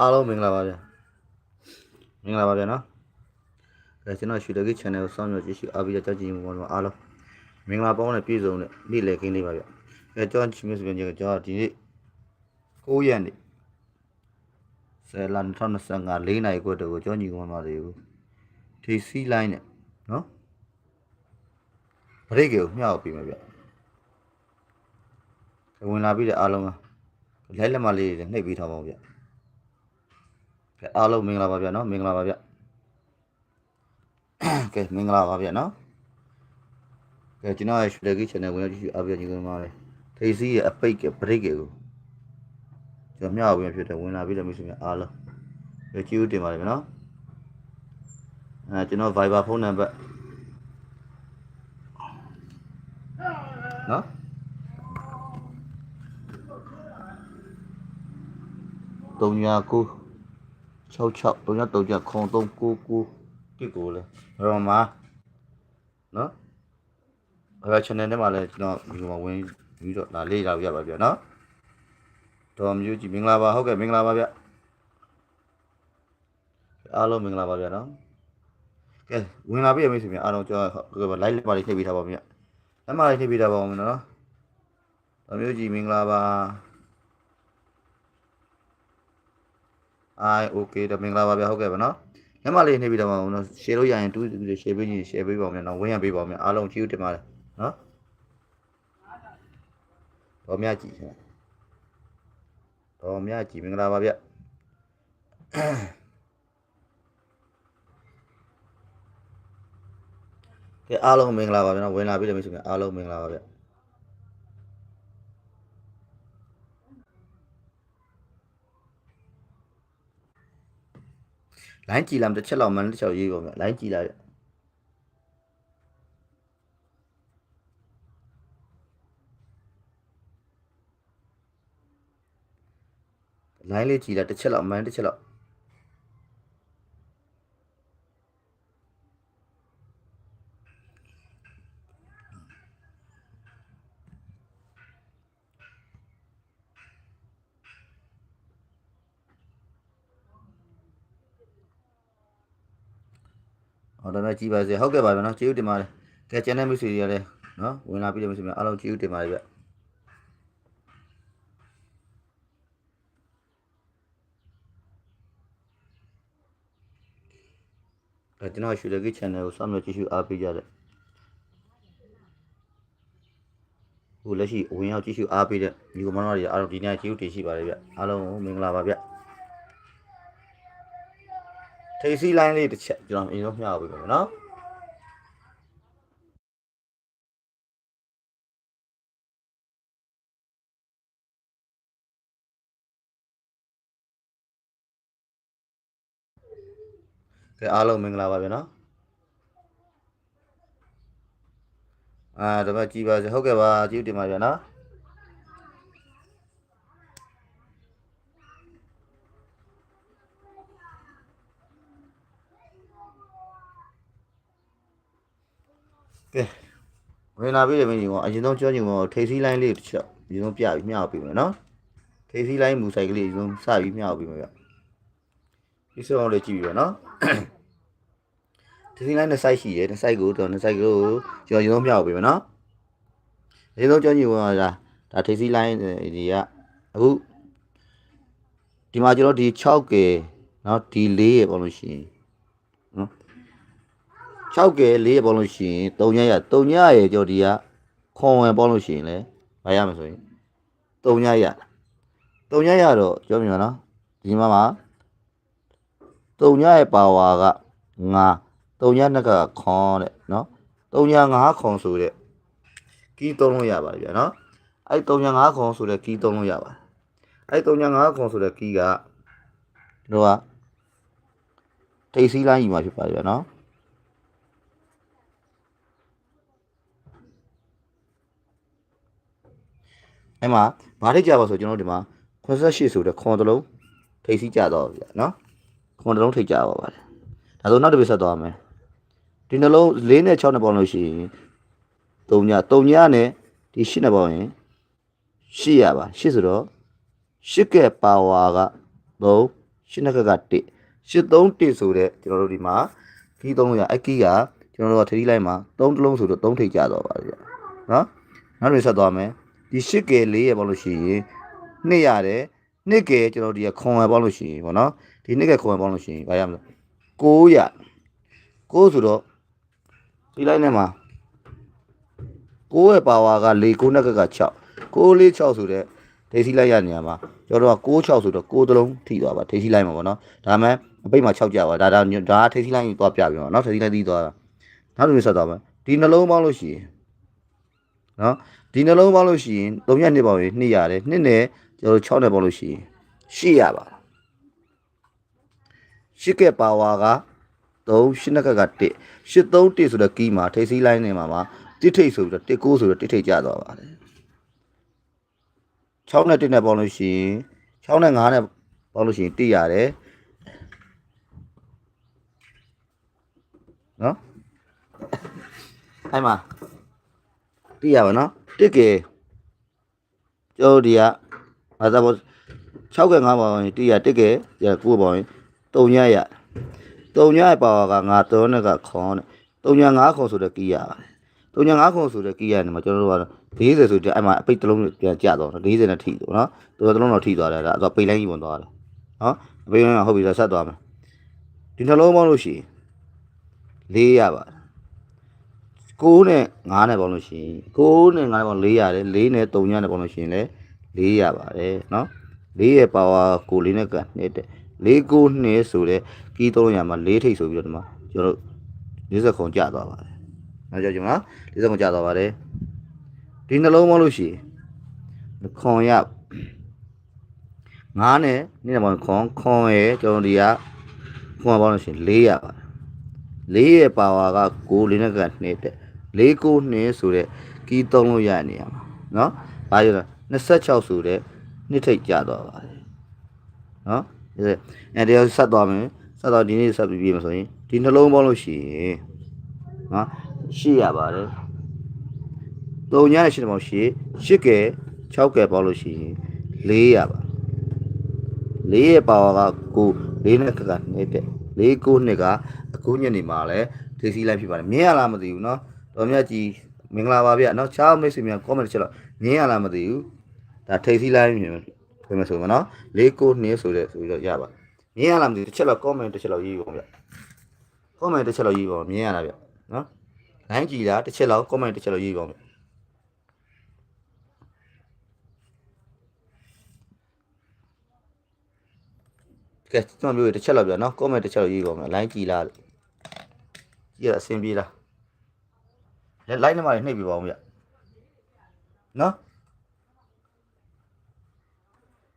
အားလုံးမင်္ဂလာပါဗျာမင်္ဂလာပါဗျာနော်အဲကျွန်တော်ရွှေတကိ channel ကိုစောင့်မျှော်ကြည့်ရှုအားပေးကြကြောက်ကြည့်မှုပေါ်မှာအားလုံးမင်္ဂလာပေါင်းနဲ့ပြည့်စုံတဲ့နေ့လည်ခင်းလေးပါဗျာအဲကျွန်တော်ချင်းမျိုးစပြန်ကြီးကကျွန်တော်ဒီနေ့9ရက်နေ့ဆယ်လ2025 4နိုင်ခွက်တကိုကျွန်တော်ညီကောင်ပါတွေကိုထိစီးလိုင်းနဲ့နော်ဘရိတ်ကိုမျှောက်ပြီးမှာဗျာဝင်လာပြီးတဲ့အားလုံးကလိုက်လက်မလေးတွေနှိပ်ပြီးထားပါဦးဗျာ ကဲအားလုံးမင်္ဂလာပါဗျာနော်မင်္ဂလာပါဗျကဲမင်္ဂလာပါဗျာနော်ကဲကျွန်တော်ရဲ့ Shulegi channel ဝင်ရောက်ကြည့်ရှုအားပေးကြည့်ကြပါမယ်ဒေးစီရဲ့အပိတ်က break ကိုကျွန်တော်မျှဝေဖြစ်တယ်ဝင်လာပြီးတော့မိတ်ဆွေများအားလုံးကဲကြည့်ဦးတင်ပါတယ်ဗျာနော်အဲကျွန်တော် Viber ဖုန်းနံပါတ်နော်39 66 3 3ခွန်3 9 9တစ်ကိုလေရောမှာနော်အဲ့ channel ထဲမှာလည်းကျွန်တော်ဒီမှာဝင်ပြီးတော့ဒါလေးလာရပါဗျာနော်တော်မျိုးကြီးမင်္ဂလာပါဟုတ်ကဲ့မင်္ဂလာပါဗျအားလုံးမင်္ဂလာပါဗျာနော်ကဲဝင်လာပြီမိတ်ဆွေများအားလုံးကျွန်တော် live လေးပါလေးနှိပ်ပေးထားပါဗျာလက်မလေးနှိပ်ပေးထားပါဦးမယ်နော်တော်မျိုးကြီးမင်္ဂလာပါ I okay တမင်္ဂလာပါဗျာဟုတ်ကဲ့ပါနော်ညမလေးနေပြီးတော့ပါဦးနော် share လို့ရရင်တူတူ share ပေးကြည့် share ပေးပါဦးမြန်နော်ဝင်ရပေးပါဦးမြန်အားလုံးကျေးဇူးတင်ပါတယ်နော်တော်မြတ်ကြည်တော်မြတ်ကြည်မင်္ဂလာပါဗျကဲအားလုံးမင်္ဂလာပါဗျနော်ဝင်လာပြီလည်းမရှိဘူးအားလုံးမင်္ဂလာပါဗျ လိုင်းကြည်လာတစ်ချက်လောက်မှန်းတစ်ချက်ရေးပါဗျလိုင်းကြည်လာဗျလိုင်းလေးကြည်လာတစ်ချက်လောက်မှန်းတစ်ချက်လောက် ဟောတော့လည်းကြည်ပါစေဟုတ်ကဲ့ပါဗျာနော်ကျေးဇူးတင်ပါတယ်ကဲကျန်တဲ့မိတ်ဆွေတွေကလည်းနော်ဝင်လာပြီလည်းမိတ်ဆွေများအားလုံးကျေးဇူးတင်ပါတယ်ဗျအဲကျွန်တော်ရွှေလကိ channel ကိုစောင့်မျှော်ကြည့်ရှုအားပေးကြတဲ့ဟိုလက်ရှိဝင်ရောက်ကြည့်ရှုအားပေးတဲ့ဒီကမ္ဘာတော်တွေအားလုံးဒီနေ့ကျေးဇူးတင်ရှိပါတယ်ဗျအားလုံးမင်္ဂလာပါဗျ ထိပ်စီးလိုင်းလေးတစ်ချက်ကျွန်တော်အရင်ဆုံးမျှပေးပါမယ်နော်ကဲအားလုံးမင်္ဂလာပါဗျနော်အာဒါမှကြည်ပါစေဟုတ်ကဲ့ပါကျေးဇူးတင်ပါဗျနော် ကဲဝင်လာပြီလေမင်းကြီးကအရင်ဆုံးကြောချင်ကောထိပ်စီးလိုင်းလေးတစ်ချက်အရင်ဆုံးပြပြီးမျှပေးမယ်နော်ထိပ်စီးလိုင်းမူဆိုင်ကလေးအရင်ဆုံးစပြီးမျှပေးမယ်ဗျဒီစုံအောင်လေးကြည့်ပြီးပါနော် ဒီစီလိုင်းနဲ့ site ရှိတယ်ဒီ site ကိုတော့ဒီ site ကိုကျွန်တော်ရင်ဆုံးမျှောက်ပေးမယ်နော်အရင်ဆုံးကြောင်းကြီးဝင်လာတာဒါထိစီလိုင်းတွေကအခုဒီမှာကျွန်တော်ဒီ 6k เนาะဒီ4ရပေါ့လို့ရှိရင်နော် 6k 4ရပေါ့လို့ရှိရင်3ညရ3ညရကြောဒီကခွန်ဝင်ပေါ့လို့ရှိရင်လဲမရမယ်ဆိုရင်3ညရ3ညရတော့ပြောမြင်ပါနော်ဒီမှာမှာ3ညရဲ့ပါဝါက9 3ညနှစ်ကခွန်တဲ့နော်3ည5ခွန်ဆိုတဲ့ကီးသုံးလို့ရပါတယ်ဗျာနော်အဲ့3ည5ခွန်ဆိုတဲ့ကီးသုံးလို့ရပါတယ်အဲ့3ည5ခွန်ဆိုတဲ့ကီးကတို့ကထိတ်စီးလိုင်းယူမှာဖြစ်ပါတယ်ဗျာနော် အဲ့မှာဘာထိတ်ကြပါဆိုကျွန်တော်တို့ဒီမှာ88ဆိုတဲ့ခွန်တစ်လုံးထိတ်စီးကြတော့ဗျာနော်ခွန်တစ်လုံးထိတ်ကြပါပါတယ်ဒါဆိုနောက်တစ်ပိဆက်သွားမယ်ဒီနှလုံး၄နဲ့6နဲ့ပေါင်းလို့ရှိရင်3ည3ညနဲ့ဒီ8နဲ့ပေါင်းရင်8ရပါ8ဆိုတော့8ကဲပါဝါက3ရှစ်နှစ်ခက်က1 831ဆိုတဲ့ကျွန်တော်တို့ဒီမှာကီးသုံးလို့ရအကီးကကျွန်တော်တို့ကထရီလိုက်မှာ3တလုံးဆိုတော့3ထိပ်ကျသွားပါတယ်ဗျနော်နောက်တစ်ဆက်သွားမယ် ဒီ8ကယ်4ရပေါ့လို့ရှိရင်2ရတယ်2ကယ်ကျွန်တော်ဒီကခွန်ရပေါ့လို့ရှိရင်ပေါ့နော်ဒီ2ကယ်ခွန်ရပေါ့လို့ရှိရင်ဘာရမလဲ9ရ9ဆိုတော့ဒီလိုက်နဲ့မှာ9ရဲ့ပါဝါက4 9နှစ်ခက်က6 6 4 6ဆိုတဲ့ဒေစီလိုက်ရနေရမှာကျွန်တော်တို့က6 6ဆိုတော့6တလုံးထိသွားပါဒေစီလိုက်မှာပေါ့နော်ဒါမှအပိတ်မှာ6ကြပါဒါဒါဒါဒေစီလိုက်ကြီးသွားပြပြီပေါ့နော်ဒေစီလိုက်ပြီးသွားတာနောက်တစ်မျိုးဆက်သွားမယ်ဒီနှလုံးပေါင်းလို့ရှိရင်နော် ဒီနှလုံးပေါင်းလို့ရှိရင်3ရက်နှစ်ပေါင်းရင်2ရတယ်2နဲ့ကျွန်တော်တို့6နဲ့ပေါင်းလို့ရှိရင်8ရပါ8ကဲပါဝါက3 8နှစ်ခက်က1 8 3 1ဆိုတဲ့ကီးမှာထိပ်စီးလိုင်းနေမှာမှာတစ်ထိပ်ဆိုပြီးတော့တစ်9ဆိုတော့တစ်ထိပ်ကျသွားပါတယ်6နဲ့1နဲ့ပေါင်းလို့ရှိရင်6နဲ့5နဲ့ပေါင်းလို့ရှိရင်1ရတယ်နော်အဲ့မှာ 1ရပါနော်တစ်ကဲကျော်ဒီကဘာသာပေါ်6ကဲ5ပေါင်းရင်1ရတစ်ကဲရ9ပေါင်းရင်3ရရ3ရပါဝါကငါ3နဲ့ကခွန်နဲ့3ညာ5ခွန်ဆိုတဲ့ကီးရပါတယ်3ညာ5ခွန်ဆိုတဲ့ကီးရနေမှာကျွန်တော်တို့ကတော့40ဆိုတဲ့အဲ့မှာအပိတ်တစ်လုံးပြန်ကျသွားတော့40နဲ့ထိသွားနော်တော်တော်လုံးတော့ထိသွားတယ်ဒါအဲ့တော့ပိတ်လိုင်းကြီးဝင်သွားတယ်နော်အပိတ်လိုင်းကဟုတ်ပြီဆိုဆက်သွားမယ်ဒီနှလုံးပေါင်းလို့ရှိရင်4ရပါတယ် 6နဲ့5နဲ့ပေါင်းလို့ရှိရင်6နဲ့5နဲ့ပေါင်း4ရတယ်4နဲ့3ညနဲ့ပေါင်းလို့ရှိရင်လည်း4ရပါတယ်နော်4ရဲ့ပါဝါကို4နဲ့ကနေတဲ့4 9နှစ်ဆိုတဲ့ကီးသုံးရမှာ4ထိပ်ဆိုပြီးတော့ဒီမှာကျွန်တော်တို့40ခုကျသွားပါတယ်နောက်ကြကြမလား40ခုကျသွားပါတယ်ဒီနှလုံးပေါင်းလို့ရှိရင်ခွန်ရ9နဲ့နေ့နဲ့ပေါင်းခွန်ခွန်ရဲ့ကျွန်တော်ဒီကခွန်ပေါင်းလို့ရှိရင်4ရပါတယ်4ရဲ့ပါဝါက9လေးနဲ့ကနေတဲ့4 9နှစ်ဆိုတဲ့ကီးသုံးလို့ရနေရမှာเนาะဘာပြောလဲ26ဆိုတဲ့နှစ်ထိပ်ကျသွားပါတယ်เนาะအဲတရားဆက်သွားမယ်ဆက်သွားဒီနေ့ဆက်ပြီးပြီမဆိုရင်ဒီနှလုံးပေါင်းလို့ရှိရင်နော်ရှိရပါတယ်၃ညနဲ့၈ပေါင်းရှိ၈ကဲ6ကဲပေါင်းလို့ရှိရင်၄ရပါ၄ရဲ့ပါဝါကကို၄နဲ့ကကနေတဲ့၄ကိုနှစ်ကအခုညနေမှာလဲထေးစီလိုက်ဖြစ်ပါတယ်မြင်ရလားမသိဘူးเนาะ တော်မြတ်ကြီးမင်္ဂလာပါဗျာနော်ချားမိတ်ဆွေများ comment ချက်တော့ငင်းရလားမသိဘူးဒါထိတ်စီလိုက်မြင်ပြင်မဆိုမနော်လေးကိုနှင်းဆိုတဲ့ဆိုပြီးတော့ရပါငင်းရလားမသိတစ်ချက်တော့ comment တစ်ချက်တော့ရေးပါဗျာ comment တစ်ချက်တော့ရေးပါမြင်ရလားဗျာနော် line ကြည်တာတစ်ချက်တော့ comment တစ်ချက်တော့ရေးပါဗျာကဲကျွန်တော်မျိုးတစ်ချက်လောက်ပြနော် comment တစ်ချက်လောက်ရေးပါမယ် line ကြည်လားကြည်ရအဆင်ပြေလား လက် line နံပါတ်လေးနှိပ်ပြပါဦးဗျနော်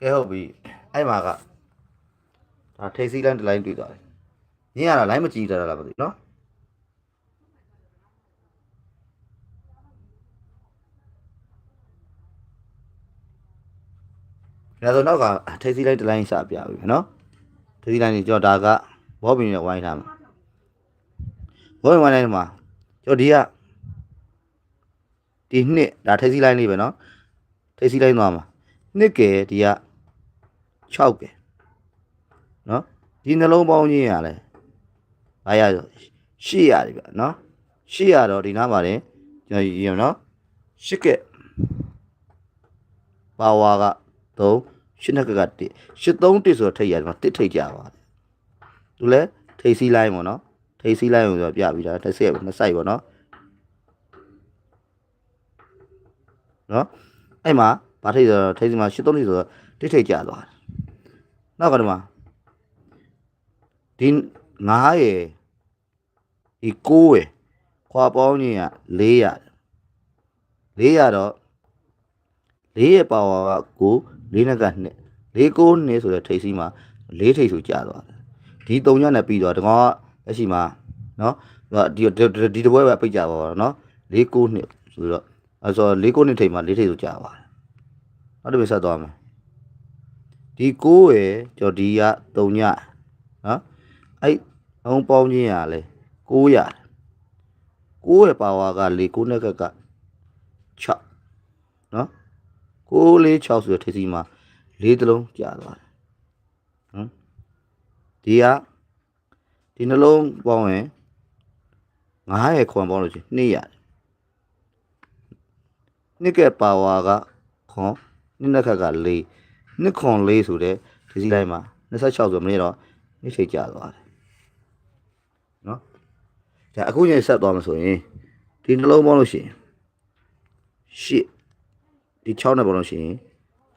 ကဲဟုတ်ပြီအဲ့မှာကဒါထိတ်စီး line တစ် line တွေ့သွားတယ်မြင်ရတာ line မကြည့်တတ်တာလားမသိဘူးနော်ဒါဆိုနောက်ကထိတ်စီး line တစ် line စပြပြီနော်ထိတ်စီး line ကြီးကြောဒါကဘောပင်နဲ့ဝိုင်းထားမှာဘောပင်ဝိုင်းတိုင်းမှာကြောဒီက ဒီနှစ်ဒါထိတ်စီး line လေးပဲနော်ထိတ်စီး line သွားမှာနှစ်ကယ်ဒီက6ကယ်နော်ဒီနှလုံးပေါင်းချင်းရလဲဘာရရှေ့ရတယ်ဗျနော်ရှေ့ရတော့ဒီနားမှာလည်းကျွန်တော်ရနော်ရှစ်ကက်ပါဝါက3ရှစ်နှစ်ကက1ရှစ်3 1ဆိုတော့ထိတ်ရတယ်မှာတစ်ထိတ်ကြပါတယ်သူလဲထိတ်စီးလိုက်ပေါ့နော်ထိတ်စီးလိုက်ဆိုတော့ပြပြီးတာတစ်ဆက်နှစ်ဆိုင်ပေါ့နော် နော်အဲ့မှာဘာထိဆိုထိစီမှာ၈၃ထိဆိုတော့တိထိကျသွားတယ်နောက်ကတည်းကဒီ9ရယ်ဒီ9ရယ်ခွာပေါင်းခြင်းက400 400တော့4ရဲ့ပါဝါက9 4နဲ့က2 4 9နဲ့ဆိုတော့ထိစီမှာ4ထိဆိုကျသွားတယ်ဒီ3ညနဲ့ပြီးတော့ဒီကောင်ကလက်ရှိမှာနော်ဒီဒီတပွဲပဲပိတ်ကြပါတော့နော်၄9နှစ်ဆိုတော့ အဲဆို4 9နှစ်ထိပ်မှာ4ထိပ်ဆိုကြာပါတယ်နောက်တစ်ပြဆက်သွားမယ်ဒီ9ရယ်ကျော်ဒီက3ညနော်အဲ့အောင်ပေါင်းခြင်းရလဲ900 9ရယ်ပါဝါက4 9နဲ့ကက6နော်9 4 6ဆိုတဲ့ထိပ်စီမှာ၄တလုံးကြာသွားတယ်နော်ဒီကဒီနှလုံးပေါင်းရင်900ခွန်ပေါင်းလို့ရှိရင်2ရတယ် နှစ်ကပါဝါကခွန်နှစ်နှစ်ခက်က4နှစ်ခွန်4ဆိုတဲ့ဒီစီတိုင်းမှာ26ဆိုမနေ့တော့နေ့ချိန်ကြာသွားတယ်နော်ဒါအခုညဆက်သွားမှာဆိုရင်ဒီနှလုံးပေါင်းလို့ရှိရင်ရှစ်ဒီ6နဲ့ပေါင်းလို့ရှိရင်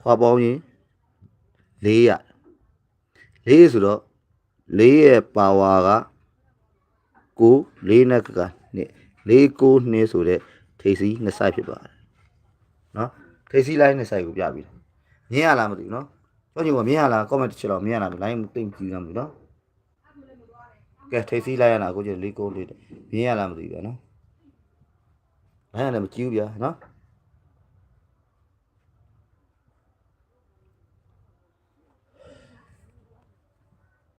ခွာပေါင်းရင်4ရ4ဆိုတော့4ရဲ့ပါဝါက9 4နဲ့ကကနှစ်4 9နှစ်ဆိုတဲ့ထိပ်စီးနှစ်ဆိုင်ဖြစ်သွားတယ် နော်ထိပ်စီးလိုင်းနှစ်ဆိုင်ကိုပြပြီမြင်ရလားမသိဘူးနော်ကျောင်းကြီးကမြင်ရလား comment တစ်ချက်တော့မြင်ရလားလိုင်းတိတ်ကြည့်ရမှာနော်ကဲထိပ်စီးလိုက်ရလားအခုကျ4 9လေးမြင်ရလားမသိဘူးဗျာနော်လိုင်းကလည်းမကြည့်ဘူးဗျာနော်